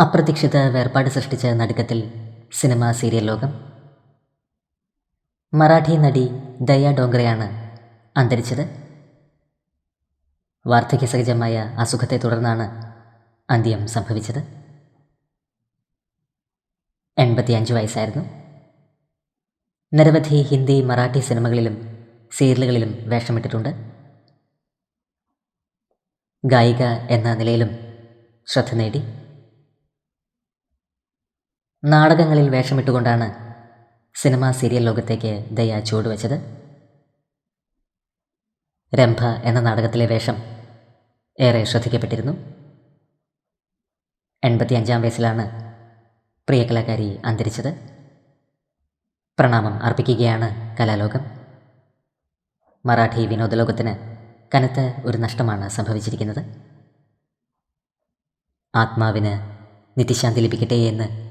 അപ്രതീക്ഷിത വേർപാട് സൃഷ്ടിച്ച നടുക്കത്തിൽ സിനിമ സീരിയൽ ലോകം. മറാഠി നടി ദയ ഡോങ്കറയാണ് അന്തരിച്ചത്. വാർദ്ധക്യസഹജമായ അസുഖത്തെ തുടർന്നാണ് അന്ത്യം സംഭവിച്ചത്. എൺപത്തിയഞ്ച് വയസ്സായിരുന്നു. നിരവധി ഹിന്ദി മറാഠി സിനിമകളിലും സീരിയലുകളിലും വേഷമിട്ടിട്ടുണ്ട്. ഗായിക എന്ന നിലയിലും ശ്രദ്ധ നേടി. നാടകങ്ങളിൽ വേഷമിട്ടുകൊണ്ടാണ് സിനിമ സീരിയൽ ലോകത്തേക്ക് ദയ ചുവടുവെച്ചത്. രംഭ എന്ന നാടകത്തിലെ വേഷം ഏറെ ശ്രദ്ധിക്കപ്പെട്ടിരുന്നു. എൺപത്തിയഞ്ചാം വയസ്സിലാണ് പ്രിയ കലാകാരി അന്തരിച്ചത്. പ്രണാമം അർപ്പിക്കുകയാണ് കലാലോകം. മറാഠി വിനോദലോകത്തിന് കനത്ത ഒരു നഷ്ടമാണ് സംഭവിച്ചിരിക്കുന്നത്. ആത്മാവിന് നിത്യശാന്തി ലഭിക്കട്ടെ എന്ന്